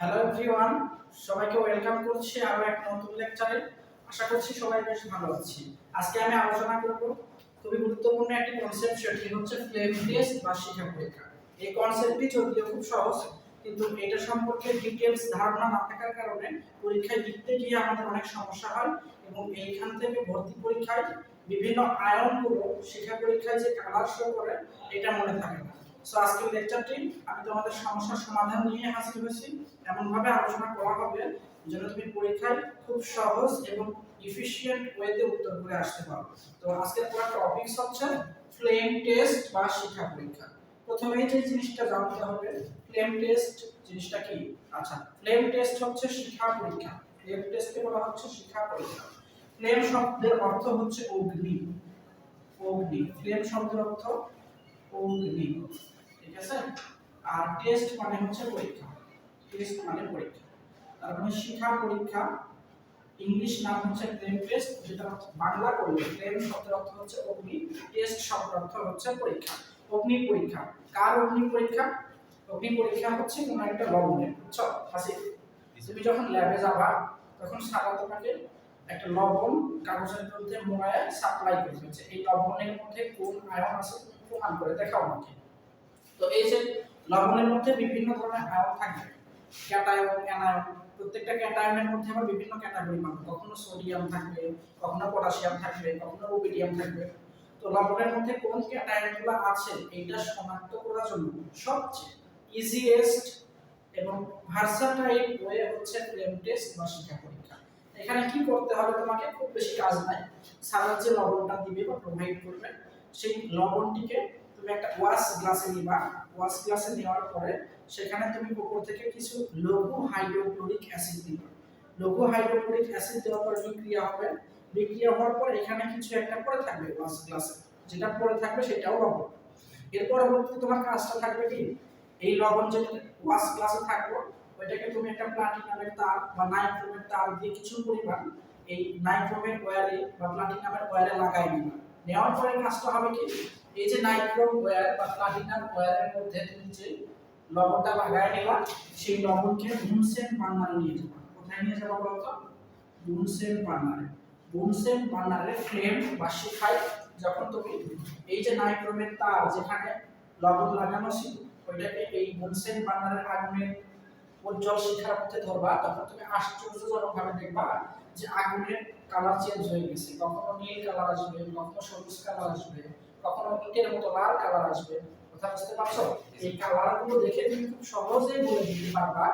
Hello everyone সবাইকে welcome করছি আরও এক নতুন লেকচারে আশা করছি সবাই বেশ ভালো আছি। আজকে আমি আলোচনা করব খুবই গুরুত্বপূর্ণ একটি কনসেপ্ট সেটি হচ্ছে ফ্লেম টেস্ট বা শিক্ষা পরীক্ষা। এই কনসেপ্টটি যদিও খুব সহজ, কিন্তু এটা সম্পর্কে ডিটেলস ধারণা না থাকার কারণে পরীক্ষায় লিখতে গিয়ে আমাদের অনেক সমস্যা হয় এবং এইখান থেকে ভর্তি পরীক্ষায় বিভিন্ন আয়নগুলো শিক্ষা পরীক্ষায় যে কালার শো করে, এটা মনে থাকে না। সো আজকের লেকচারটি আমি তোমাদের সমস্যার সমাধান নিয়ে হাজির হয়েছি। এমন ভাবে আলোচনা করা হবে যেন তুমি পরীক্ষায় খুব সহজ এবং ইফিশিয়েন্ট ওয়েতে উত্তর করে আসতে পারো। তো, আজকের পুরো টপিকস হচ্ছে ফ্লেম টেস্ট বা শিক্ষা পরীক্ষা। প্রথমেই যে জিনিসটা জানতে হবে ফ্লেম টেস্ট জিনিসটা কি? আচ্ছা ফ্লেম টেস্ট হচ্ছে শিক্ষা পরীক্ষা। ফ্লেম টেস্টকে বলা হচ্ছে শিক্ষা পরীক্ষা। ফ্লেম শব্দের অর্থ হচ্ছে অগ্নি। অগ্নি। ফ্লেম শব্দের অর্থ অগ্নি। আর টেস্ট মানে হচ্ছে পরীক্ষা। টেস্ট মানে পরীক্ষা। মানে শিক্ষা পরীক্ষা ইংলিশ নাম হচ্ছে টেস্ট যেটা বাংলা করলে শব্দের অর্থ হচ্ছে অগ্নি টেস্ট শব্দের অর্থ হচ্ছে পরীক্ষা। অগ্নি পরীক্ষা। কার অগ্নি পরীক্ষা? অগ্নি পরীক্ষা হচ্ছে কোনো একটা লবণের বুঝছ? হাসি। তুমি যখন ল্যাবে যাবা, তখন সারা তোমাকে একটা লবণ কাগজের মধ্যে মোড়ায় সাপ্লাই করতে হচ্ছে এই লবণের মধ্যে কোন আয়ন আছে প্রমাণ করে দেখাও আমাকে। তো এই যে লবণের মধ্যে বিভিন্ন ধরনের আয়ন থাকবে ক্যাটায়ন অ্যানায়ন প্রত্যেকটা ক্যাটায়নের মধ্যে আবার বিভিন্ন ক্যাটাগরি পাবো। কখনো সোডিয়াম থাকবে, কখনো পটাশিয়াম থাকবে, কখনো রুবিডিয়াম থাকবে। তো লবণের মধ্যে কোন ক্যাটায়নগুলো আছে, এইটা শনাক্ত করার জন্য সবচেয়ে ইজিয়েস্ট এবং ভার্সাটাইল ওয়ে হচ্ছে ফ্লেম টেস্ট বা শিক্ষা পরীক্ষা। এখানে কি করতে হবে তোমাকে? খুব বেশি কাজ নাই। সারা যে লবণটা দিবে বা প্রোভাইড করবে, সেই লবণটিকে তুমি একটা ওয়াশ গ্লাসে নিবা। ওয়াশ গ্লাসে নেওয়ার পরে সেখানে তুমি উপর থেকে কিছু লঘু হাইড্রোক্লোরিক অ্যাসিড দিবে। লঘু হাইড্রোক্লোরিক অ্যাসিড দেওয়ার পর বিক্রিয়া হবে। বিক্রিয়া হওয়ার পর এখানে কিছু একটা পড়ে থাকবে ওয়াশ গ্লাসে যেটা পড়ে থাকবে সেটাও লবণ। এর পরবর্তীতে তোমার কাজটা থাকবে কি? এই লবণ যেটা ওয়াশ গ্লাসে থাকবে ওইটাকে তুমি একটা প্লাটিনামের তার বা নাইট্রোমের তার দিয়ে কিছু পরিমাণ এই নাইট্রোমের ওয়্যারে বা প্লাটিনামের ওয়্যারে লাগাই নিবা। নেওয়ার পরে কাজটা হবে কি? এই যে নাইট্রোম ওয়্যার বা প্লাটিনাম ওয়্যারের মধ্যে তুমি যে লবণটা লাগাই নিবা, সেই লবণকে বুনসেন বার্নারে নিয়ে যাবা। কোথায় নিয়ে যাবা বলতো? বুনসেন বার্নারে বুনসেন বার্নারে ফ্লেম বা শিখায় যখন তুমি এই যে নাইট্রোমের তার যেখানে লবণ লাগানো ছিল, ওইটাকে এই বুনসেন বার্নারের আগুনের উজ্জ্বল শিখার মধ্যে ধরবা, তখন তুমি আশ্চর্যজনক ভাবে দেখবা যে আগুনের কালার চেঞ্জ হয়ে গেছে। কখনো নীল কালার আসবে, কখনো সবুজ কালার আসবে। কখনো ইটের মতো লাল কালার আসবে। কথা বুঝতে পারছ? এই কালারগুলো দেখে তুমি খুব সহজেই বলে দিতে পারবা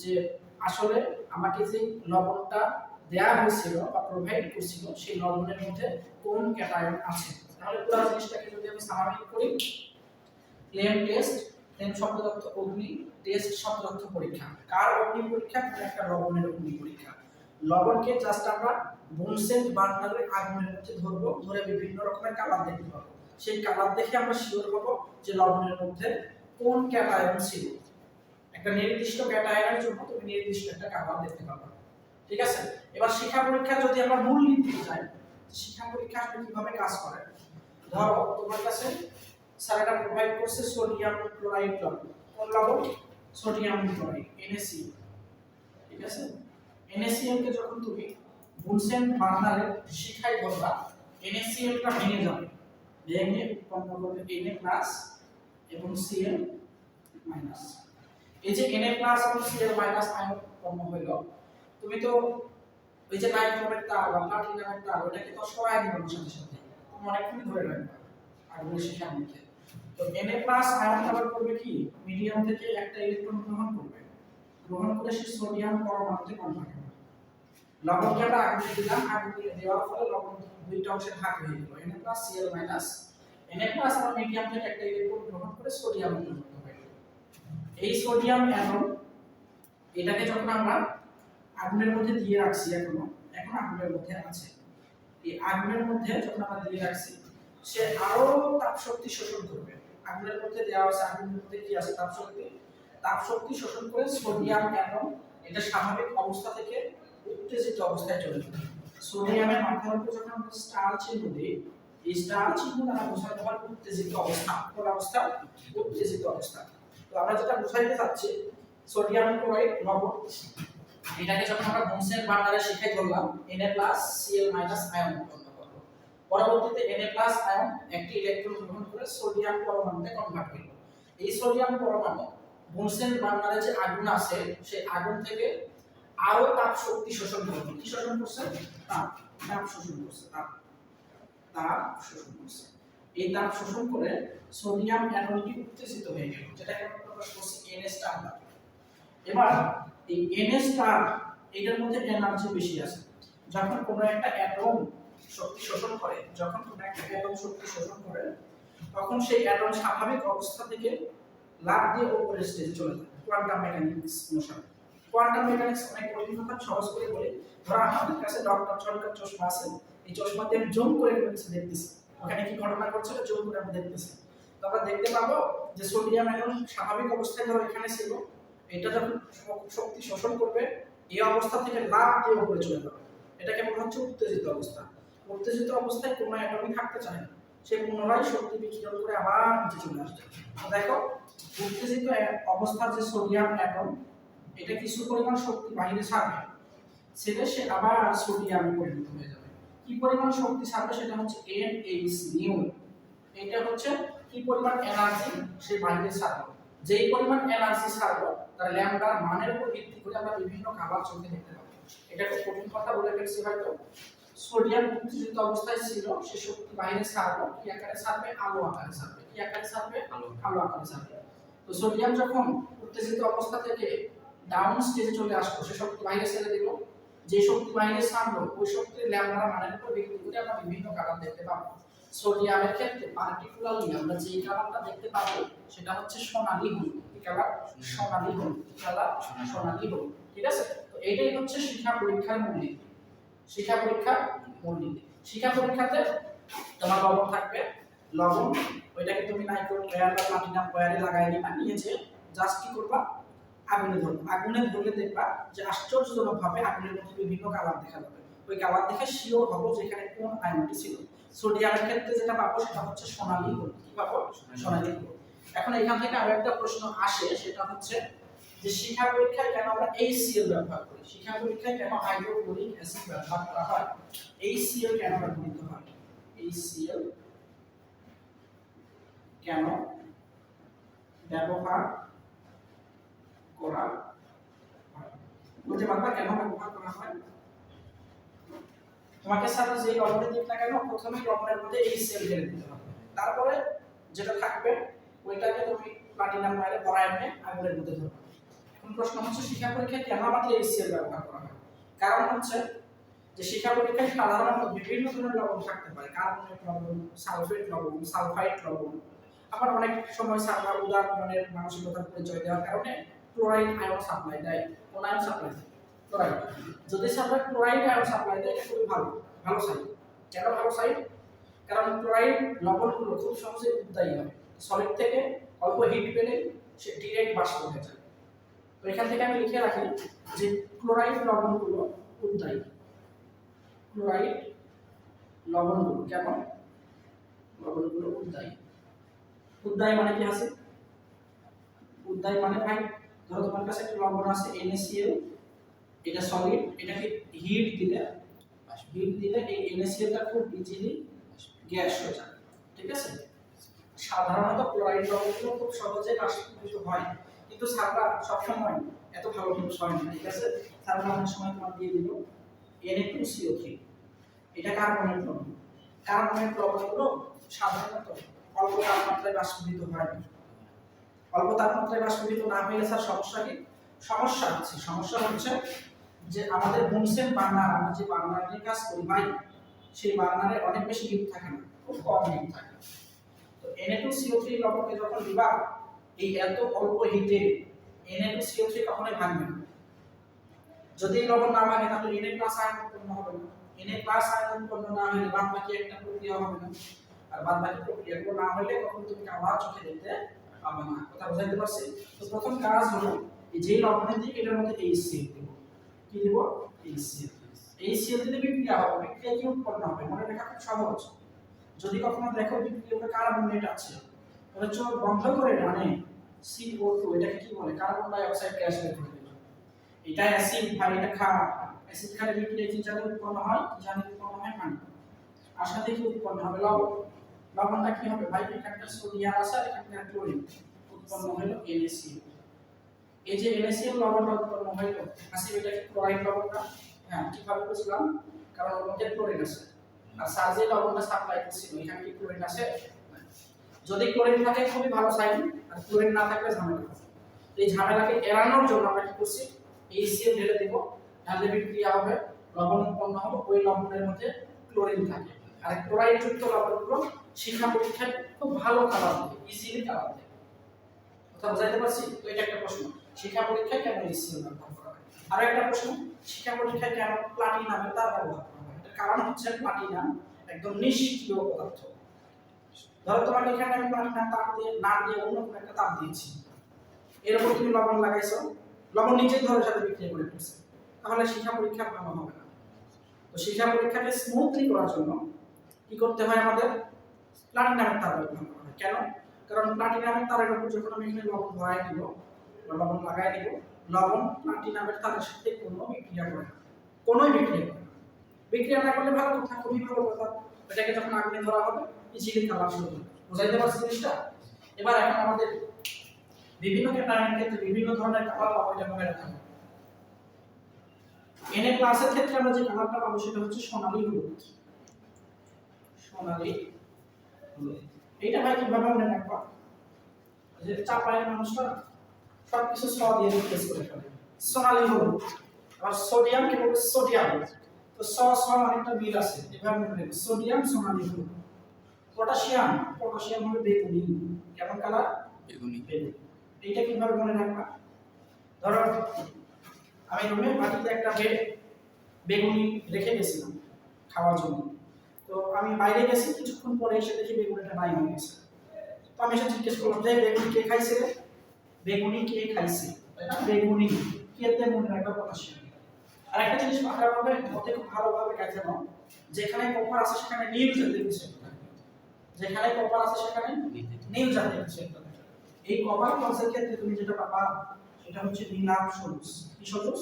যে আসলে আমাকে যে লবণটা দেয়া হয়েছিল বা প্রোভাইড করছিল সেই লবণের মধ্যে কোন ক্যাটায়ন আছে? তাহলে পুরো জিনিসটাকে যদি আমি স্বাভাবিক করি ফ্লেম টেস্ট ফ্লেম শব্দ অগ্নি টেস্ট শব্দ পরীক্ষা। কার অগ্নি পরীক্ষা? কোনো একটা লবণের অগ্নি পরীক্ষা। লবণকে জাস্ট আমরা বুনসেন বার্নারের আগুনের মধ্যে ধরবো ধরে বিভিন্ন রকমের কালার দেখতে পাবো। সেই কালার দেখে আমরা শিওর হব যে লবণের মধ্যে কোন ক্যাটায়ন ছিল। একটা নির্দিষ্ট ক্যাটায়নের জন্য তুমি নির্দিষ্ট একটা কালার দেখতে পাবে ঠিক আছে? এবার শিক্ষা পরীক্ষা যদি আমরা মূল নীতি যাই, শিক্ষা পরীক্ষা আসলে কীভাবে কাজ করে? ধরো, তোমার কাছে স্যার এটা প্রোভাইড করছে সোডিয়াম ক্লোরাইড লবণ। কোন লবণ? সোডিয়াম ক্লোরাইড NaCl ঠিক আছে? NaCl কে যখন তুমি বুনসেন বার্নারের শিখায় ধরবা NaCl টা ভেঙে যাবে। ভেঙে উৎপন্ন করবে Na প্লাস এবং Cl মাইনাস এই যে Na প্লাস এবং Cl মাইনাস আয়ন উৎপন্ন হইল, তুমি তো ওই যে নাইট্রোমের তার বা প্লাটিনামের তার ওটাকে তো সরাই দিবে সাথে সাথে। তুমি অনেকক্ষণ ধরে রাখবে আগুনের শিখার মধ্যে। তো Na প্লাস আয়ন আবার করবে কি? মিডিয়াম থেকে একটা ইলেকট্রন গ্রহণ করবে। গ্রহণ করে সে সোডিয়াম পরমাণুতে কনভার্ট হবে। আমরা আগুনে দিলাম, আগুনে দেওয়ার ফলে লবণ দুইটা অংশে ভাগ হয়ে গেল। Na plus Cl minus Na plus আবার মিডিয়াম থেকে একটা ইলেকট্রন গ্রহণ করে সোডিয়াম পরিণত হয়ে গেল। এই সোডিয়াম অ্যাটম এটাকে যখন আমরা আগুনের মধ্যে দিয়ে রাখছি এখনও, এখন আগুনের মধ্যে আছে। এই আগুনের মধ্যে যখন আমরা দিয়ে রাখছি, সে আরও তাপ শক্তি শোষণ করবে। আগুনের মধ্যে দেওয়া আছে, আগুনের মধ্যে কি আছে? তাপ শক্তি তাপ শক্তি শোষণ করে সোডিয়াম অ্যাটম এটা স্বাভাবিক অবস্থা থেকে উত্তেজিত অবস্থায় চলে যাবে। সোডিয়ামের মাথার উপর যখন স্টার চিহ্ন দিই এই স্টার চিহ্ন দ্বারা বোঝাতে হয় উত্তেজিত অবস্থা, কোন অবস্থা? উত্তেজিত অবস্থা। তো আমরা যেটা বোঝাইতে চাচ্ছি, সোডিয়াম ক্লোরাইড লবণ এটাকে যখন আমরা বংশের ভান্ডারে শিখাই ধরলাম, Na Cl আয়ন উৎপন্ন করল পরবর্তীতে Na আয়ন একটি ইলেকট্রন গ্রহণ করে সোডিয়াম পরমাণুতে কনভার্ট হলো এই সোডিয়াম পরমাণু বংশের ভান্ডারে যে আগুন আছে, সেই আগুন থেকে আরও তাপ শক্তি শোষণ করবে কি শোষণ করছে? তাপ তাপ শোষণ করছে, তাপ। তাপ শোষণ করছে। এই তাপ শোষণ করে সোডিয়াম অ্যাটমটি উত্তেজিত হয়ে গেল যেটাকে আমরা প্রকাশ করছি এন স্টার এবার এই এন স্টার এটার মধ্যে এনার্জি বেশি আছে। যখন কোনো একটা অ্যাটম শক্তি শোষণ করে, যখন কোনো একটা অ্যাটম শক্তি শোষণ করে, তখন সেই অ্যাটম স্বাভাবিক অবস্থা থেকে লাভ দিয়ে উপরে স্টেজে চলে যায়। কোয়ান্টাম মেকানিক্স অনুসারে। কোয়ান্টাম মেকানিক্স অনেক কঠিন কথা সহজ করে বলি। ধরো আমাদের কাছে ডক্টর চরকার চশমা আছে। এই চশমা দিয়ে জুম করে কোনো কিছু দেখতেছি। ওখানে কি ঘটনা ঘটছে জুম করে আমি দেখতেছি। তো আমরা দেখতে পাবো যে সোডিয়াম এখন স্বাভাবিক অবস্থায় ধরো এখানে ছিল। এটা যখন শক্তি শোষণ করবে, এই অবস্থা থেকে লাভ দিয়ে উপরে চলে যাবে। এটাকে বলা হচ্ছে? উত্তেজিত অবস্থা। উত্তেজিত অবস্থায় কোনো অ্যাটমই থাকতে চায় না। সে পুনরায় শক্তি বিকিরণ করে আবার নিচে চলে আসছে দেখো, উত্তেজিত অবস্থার যে সোডিয়াম অ্যাটম এটা কিছু পরিমাণ শক্তি বাহিরে ছাড়বে? ছেড়ে সে আবার সোডিয়ামে পরিণত হয়ে যাবে। কি পরিমাণ শক্তি ছাড়বে সেটা হচ্ছে এন এইচ নিউ এটা হচ্ছে কি পরিমাণ এনার্জি সে বাহিরে ছাড়বে। যেই পরিমাণ এনার্জি ছাড়বে তার ল্যামডার মানের উপর ভিত্তি করে আমরা বিভিন্ন খাবার চলতে দেখতে পাবো। এটা খুব কঠিন কথা বলে ফেলছি হয়তো। সোডিয়াম উত্তেজিত অবস্থায় ছিল সে শক্তি বাইরে ছাড়বে। কি আকারে ছাড়বে? আলো আকারে ছাড়বে। কি আকারে ছাড়বে? আলো। আলো আকারে ছাড়বে। তো সোডিয়াম যখন উত্তেজিত অবস্থা থেকে ডাউন স্টেজে চলে আসলো সে শক্তি বাইরে ছেড়ে দিল যে শক্তি বাইরে ছাড়লো ওই শক্তির ল্যামডার মানের উপর ভিত্তি করে আমরা বিভিন্ন কালার দেখতে পাবো। সোডিয়ামের ক্ষেত্রে পার্টিকুলারলি আমরা যে কালারটা দেখতে পাবো, সেটা হচ্ছে সোনালী হলুদ। কি কালার? সোনালী হলুদ। কি কালার? সোনালী হলুদ। ঠিক আছে? তো এটাই হচ্ছে শিক্ষা পরীক্ষার মূলনীতি শিক্ষা পরীক্ষার মূলনীতি শিক্ষা পরীক্ষাতে তোমার লবণ থাকবে। লবণ, ওইটাকে তুমি নাইট্রোল ওয়্যার বা প্লাটিনাম ওয়্যারে লাগাই দিবা। নিয়েছে জাস্ট কি করবা? আগুনে ধরবা। আগুনে ধরলে দেখবা যে আশ্চর্যজনকভাবে আগুনের মধ্যে বিভিন্ন কালার দেখা যাবে। ওই কালার দেখে শিওর হব যে এখানে কোন আয়নটি ছিল। সোডিয়ামের ক্ষেত্রে যেটা পাবো সেটা হচ্ছে সোনালী হলুদ কি পাবো? সোনালী। হলুদ এখন এখান থেকে আরও একটা প্রশ্ন আসে সেটা হচ্ছে যে শিক্ষা পরীক্ষায় কেন আমরা HCl ব্যবহার করি? শিক্ষা পরীক্ষায় কেন হাইড্রোক্লোরিক অ্যাসিড ব্যবহার করা হয়? HCl কেন ব্যবহৃত হয়? HCl কেন ব্যবহার করা বলতে পারবা কেন ব্যবহার করা হয়? তোমাকে স্যার যে লবণের দিক না কেন প্রথমে লবণের মধ্যে HCl ঢেলে দিতে হবে। তারপরে যেটা থাকবে, ওইটাকে তুমি প্লাটিনাম মাইরে ভরায় এনে আগুনের মধ্যে ধরবে। এখন প্রশ্ন হচ্ছে, শিক্ষা পরীক্ষায় কেন আমাদের HCl ব্যবহার করা হয়? কারণ হচ্ছে যে শিক্ষা পরীক্ষায় সাধারণত বিভিন্ন ধরনের লবণ থাকতে পারে। কার্বনেট লবণ সালফেট লবণ সালফাইড লবণ আবার অনেক সময় সার্ভার উদাহরণের মানসিকতার পরিচয় দেওয়ার কারণে ক্লোরাইড আয়ন সাপ্লাই দেয় কোন আয়ন সাপ্লাই দেয়। ক্লোরাইড যদি সার্ভার ক্লোরাইড আয়ন সাপ্লাই দেয় এটা খুবই ভালো ভালো সাইড কেন ভালো সাইড কারণ ক্লোরাইড লবণগুলো খুব সহজে উদ্দায়ী হয়। সলিড থেকে অল্প হিট পেলে সে ডিরেক্ট বাষ্প হয়ে যায়। তো এখান থেকে আমি লিখে রাখি যে ক্লোরাইড লবণগুলো উদ্দায়ী ক্লোরাইড লবণগুলো কেমন? লবণগুলো উদ্দায়ী উদ্দায়ী মানে কি আছে? উদ্দায়ী মানে ভাই ধরো তোমার কাছে একটা লবণ আছে, NaCl, এটা সলিড এটাকে হিট দিলে হিট দিলে এই NaClটা খুব ইজিলি গ্যাস হয়ে যায়, ঠিক আছে? সাধারণত ক্লোরাইড লবণগুলো খুব সহজে বাষ্পীভূত হয় কিন্তু সারবা সবসময় এত ভালো জিনিস হয় না, ঠিক আছে? সারবা অনেক সময় তোমার দিয়ে দিল Na2CO3 এটা কার্বনেট লবণ। কার্বনেট লবণগুলো সাধারণত অল্প তাপমাত্রায় বাষ্পীভূত হয় না। অল্প তাপমাত্রায় বাষ্পীভূত না হলে স্যার সমস্যা কি? সমস্যা আছে সমস্যা হচ্ছে যে আমাদের বুনসেন বার্নার আমরা যে বার্নার নিয়ে কাজ করি, ভাই, সেই বার্নারে অনেক বেশি হিট থাকে না, খুব কম হিট থাকে। তো Na2CO3 লবণকে যখন দিবা, এই এত অল্প হিটে Na2CO3 কখনোই ভাঙবে না। যদি লবণ না ভাঙে, তাহলে Na প্লাস আয়ন উৎপন্ন হবে না। Na প্লাস আয়ন উৎপন্ন না হলে বাদ বাকি একটা প্রক্রিয়া হবে না। আর বাদ বাকি প্রক্রিয়াগুলো না হলে কখন তুমি কালা চোখে দেখতে না কথা বুঝাইতে পারছি। তো প্রথম কাজ হলো যে লবণের দিকে, এটার মধ্যে HCl দেব। কি দেব? HCl HCl দিলে বিক্রিয়া হবে, বিক্রিয়া কি উৎপন্ন হবে? মনে রাখা খুব সহজ। যদি কখনো দেখো বিক্রিয়াতে কার্বনেট আছে, তাহলে চোখ বন্ধ করে ডানে CO2 এটাকে কি বলে? কার্বন ডাই অক্সাইড গ্যাস বের করে দিল। এটা অ্যাসিড, ভাই, এটা ক্ষার। অ্যাসিড ক্ষারে বিক্রিয়া কি জানি উৎপন্ন হয়? কি জানি উৎপন্ন হয়? পানি। সাথে কি উৎপন্ন হবে লবণ। লবণটা কি হবে? ভাই এখানকার সোডিয়াম আছে আর ক্লোরিন উৎপন্ন হলো NaCl এই যে NaCl লবণটা উৎপন্ন হলো আসলে এটা কি ক্লোরাইড লবণটা হ্যাঁ কীভাবে বুঝলাম? কারণ ওর মধ্যে ক্লোরিন আছে। আর স্যার যে লবণটা সাপ্লাই করছিল, এখানে কি ক্লোরিন আছে? যদি ক্লোরিন থাকে, খুবই ভালো সাইন আর ক্লোরিন না থাকলে ঝামেলা এই ঝামেলাকে এড়ানোর জন্য আমরা কি করছি? এই এইচসিএল ঢেলে দেব ঢালে বিক্রিয়া হবে, লবণ উৎপন্ন হবে, ওই লবণের মধ্যে ক্লোরিন থাকে। আর ক্লোরাইড যুক্ত লবণগুলো শিক্ষা পরীক্ষায় খুব ভালো কালার দেয় ইজিলি কথা বুঝাইতে পারছি? তো এটা একটা প্রশ্ন, শিক্ষা পরীক্ষায় কেন এইচসিএল ব্যবহার করা হয়? আর একটা প্রশ্ন, শিক্ষা পরীক্ষায় কেন প্লাটিনামের তার ব্যবহার করা হয়? এটার কারণ হচ্ছে প্লাটিনাম একদম নিষ্ক্রিয় পদার্থ। ধরো তোমাকে এখানে আমি প্লাটিনাম তাপ দিয়ে, না দিয়ে অন্য কোনো একটা তাপ দিয়েছি। এর উপর তুমি লবণ লাগাইছো, লবণ নিজের ধরে সাথে বিক্রিয়া করে ফেলছে। তাহলে শিক্ষা পরীক্ষা ভালো হবে না। তো শিক্ষা পরীক্ষাকে স্মুথলি করার জন্য কি করতে হয় আমাদের? প্লাটিনামের তার কেন? কারণ প্লাটিনামের তারের উপর যখন আমি এখানে লবণ ভরাই দিব লবণ লাগাই দিব, লবণ প্লাটিনামের তারের সাথে কোনো বিক্রিয়া করে না। কোনোই বিক্রিয়া করে বিক্রিয়া না করলে ভালো কথা, খুবই ভালো কথা। এটাকে যখন আগুনে ধরা হবে ইজিলি কালার শুরু হবে। বুঝাইতে পারছি জিনিসটা? এবার এখন আমাদের বিভিন্ন ক্যাটাগরির ক্ষেত্রে বিভিন্ন ধরনের কালার পাবো এটা মনে রাখতে হবে। ক্লাসের ক্ষেত্রে আমরা যে কালারটা পাবো সেটা হচ্ছে সোনালী হলুদ। সোনালী এইটা ভাই কীভাবে মনে রাখবা যে মানুষটা সব কিছু স দিয়ে রিপ্লেস করে ফেলে। সোনালী হলুদ আর সোডিয়াম কি বলবে? সোডিয়াম তো স স অনেকটা মিল আছে এভাবে মনে রাখবে সোডিয়াম সোনালী হলুদ। পটাশিয়াম পটাশিয়াম হবে বেগুনি। কেমন কালার বেগুনি। বেগুনি। এইটা কীভাবে মনে রাখবা? ধরো আমি রুমে মাটিতে একটা বেগুনি রেখে গেছিলাম খাওয়ার জন্য। তো আমি বাইরে গেছি কিছুক্ষণ পরে এসে দেখি বেগুনিটা নাই হয়ে গেছে। তো আমি এসে জিজ্ঞেস করলাম যে বেগুনি কে খাইছে বেগুনি কে খাইছে? বেগুনি কেতে মনে রাখবা পটাশিয়াম? আর একটা জিনিস মাথায় রাখবে ওতে খুব ভালোভাবে গেছে না যেখানে কপার আছে সেখানে নীল জাতীয় কিছু যেখানে কপার আছে সেখানে নীল জাতীয় কিছু এই কপার কনসেপ্ট ক্ষেত্রে তুমি যেটা পাবা সেটা হচ্ছে নীলাভ সবুজ। কি সবুজ।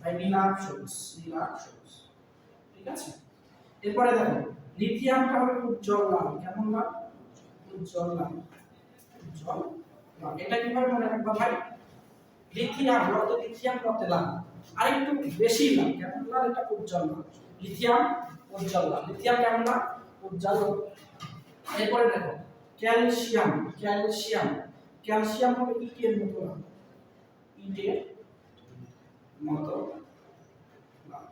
ভাই নীলাভ সবুজ নীলাভ সবুজ। ঠিক আছে? এরপরে দেখো লিথিয়ামটা হবে উজ্জ্বল লাল। কেমন লাল? উজ্জ্বল লাল। উজ্জ্বল লাল। এটা কীভাবে মনে রাখবা ভাই? লিথিয়াম রক্ত লিথিয়াম রক্তে লাল। আরেকটু বেশি লাল। কেমন লাল? এটা উজ্জ্বল লাল। লিথিয়াম উজ্জ্বল লাল। লিথিয়াম কেমন লাল? উজ্জ্বল এরপরে দেখো ক্যালসিয়াম ক্যালসিয়াম ক্যালসিয়াম হবে ইটের মতো লাল। ইটের মতো লাল।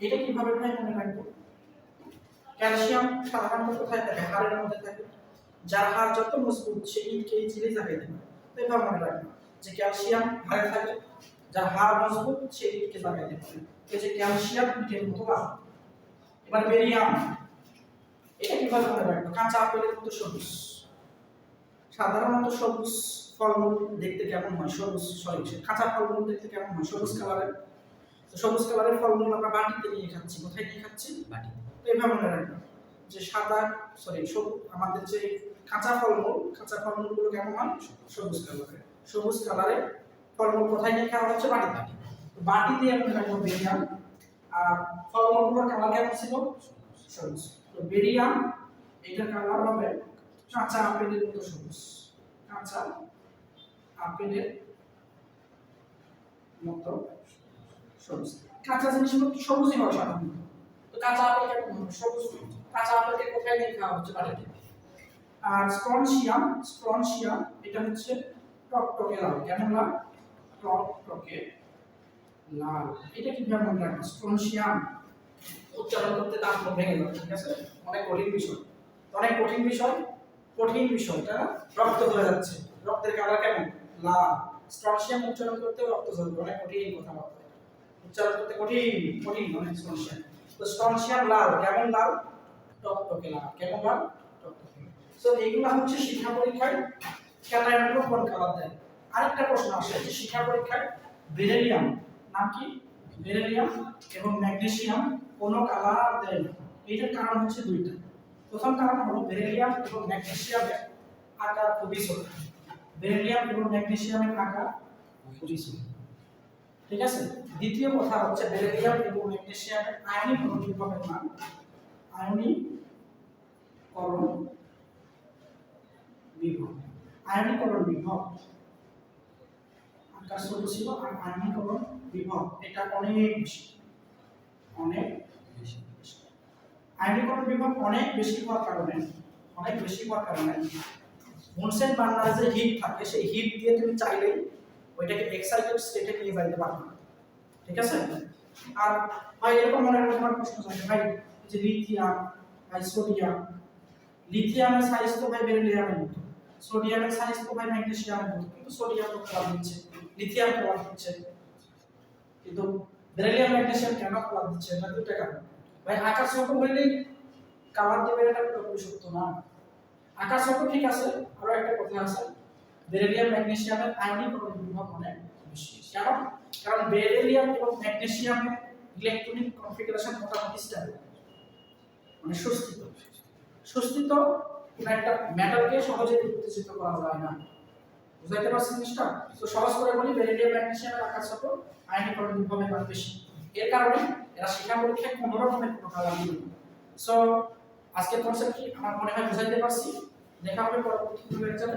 এটা কীভাবে ভাই মনে রাখব? ক্যালসিয়াম সাধারণত কোথায় থাকে? হাড়ের মধ্যে থাকে। যার হাড় যত মজবুত, সেই ইটকে চিলে জাগাইতে পারে তো এভাবে মনে রাখব যে ক্যালসিয়াম হাড়ে থাকে। যার হাড় মজবুত, সেই ইটকে জাগাইতে পারে এই যে ক্যালসিয়াম ইটের মতো লাল এবার বেরিয়াম এটা কীভাবে মনে রাখব? কাঁচা আপেলের মতো সবুজ। সাধারণত সবুজ ফলমূল দেখতে কেমন হয়? সবুজ, সরি কাঁচা ফলমূল দেখতে কেমন হয়? সবুজ কালারের সবুজ কালারের ফলমূল আমরা বাটিতে নিয়ে খাচ্ছি। কোথায় নিয়ে খাচ্ছি? বাটি তো এভাবে মনে রাখবেন যে সাদা সরি আমাদের যে কাঁচা ফলমূল, কাঁচা কেমন হয়? সবুজ কালারের সবুজ কালারের ফলমূল কোথায় খাওয়া হচ্ছে? বাটি দিয়ে আমি বেরিয়াম। আর ফলমূলগুলোর কালার কেমন ছিল? সবুজ। তো বেরিয়াম, এটার কালার হবে কাঁচা আপেলের মতো সবুজ। কাঁচা আপেলের মতো সবুজ। কাঁচা জিনিসগুলো সবুজই হয় সাধারণত। তো কাঁচা আপেল কেমন সবুজ কাঁচা আপেলকে কোথায় নিয়ে খাওয়া হচ্ছে বাড়িতে? আর স্ট্রনশিয়াম স্ট্রনশিয়াম এটা হচ্ছে টকটকে লাল। কেমন লাল? টকটকে লাল। এটা কীভাবে মনে রাখব স্ট্রনশিয়াম উচ্চারণ করতে দাঁত ভেঙে যাবে ঠিক আছে? অনেক কঠিন বিষয়। অনেক কঠিন বিষয়, কঠিন বিষয়টা রক্ত ধরে যাচ্ছে। রক্তের কালার কেমন? লাল। স্ট্রনশিয়াম উচ্চারণ করতে রক্ত ঝরবে অনেক কঠিন কথাবার্তা। উচ্চারণ করতে কঠিন কঠিন, অনেক স্ট্রনশিয়াম তো স্ট্রনশিয়াম লাল কেমন লাল টকটকে লাল কেমন লাল টকটকে সো এইগুলো হচ্ছে শিক্ষা পরীক্ষায় ক্যাটায়নগুলো কোন কালার দেয়? আরেকটা প্রশ্ন আসে যে শিক্ষা পরীক্ষায় বেরিলিয়াম নাম কি? বেরিলিয়াম এবং ম্যাগনেসিয়াম কোনো কালার দেয় না। এটার কারণ হচ্ছে দুইটা। প্রথম কারণ হলো বেরিলিয়াম এবং ম্যাগনেসিয়ামের আকার খুবই ছোট। বেরিলিয়াম এবং ম্যাগনেসিয়ামের আকার খুবই ছোট। ঠিক আছে? দ্বিতীয় কথা হচ্ছে বেরিলিয়াম এবং ম্যাগনেসিয়ামের আয়নীকরণ বিভবের মান। আয়নীকরণ বিভব। আয়নীকরণ বিভব। ছোট ছিল আর আয়নীকরণ বিভব। এটা অনেক বেশি। অনেক বেশি। আয়নীকরণ বিভব অনেক বেশি হওয়ার কারণে, অনেক বেশি হওয়ার কারণে। মুনসেন বার্নারে যে হিট থাকে, সেই হিট দিয়ে তুমি চাইলেই ওইটাকে এক্সাইটেড স্টেটে নিয়ে যাইতে পারবে ঠিক আছে? আর ভাই, এরকম মনে হয় প্রশ্ন থাকে ভাই যে লিথিয়াম ভাই সোডিয়াম লিথিয়ামের সাইজ তো ভাই বেরিলিয়ামের মতো সোডিয়ামের সাইজ তো ভাই ম্যাগনেসিয়ামের মতো। কিন্তু সোডিয়াম তো কলার দিচ্ছে লিথিয়াম কলার দিচ্ছে কিন্তু বেরিলিয়াম ম্যাগনেসিয়াম কেন কলার দিচ্ছে এটা দুটো কারণ। ভাই, আকাশ ছোট হইলেই কালার দেবে এটা সত্য না। আকাশ ছোট ঠিক আছে, আরও একটা কথা আছে। বেরিলিয়াম ম্যাগনেসিয়ামের আয়নীকরণ বিভব অনেক বেশি কারণ কারণ বেরিলিয়াম এবং ম্যাগনেসিয়ামের ইলেকট্রনিক কনফিগারেশন মোটামুটি স্ট্যান্ডার্ড মানে সুস্থিত। সুস্থিত কোন একটা মেটালকে সহজে উত্তেজিত করা যায় না। বুঝাইতে পারছেন জিনিসটা তো সহজ করে বলি, বেরিলিয়াম ম্যাগনেসিয়ামের আকার ছোট আয়নীকরণ বিভবের মান বেশি। এর কারণে এরা শিক্ষা পরীক্ষায় কোনো রকমের কোনো দিবে সো আজকের কনসেপ্ট কি? আমার মনে হয় বুঝাইতে পারছি। দেখা হবে পরবর্তী লেকচারে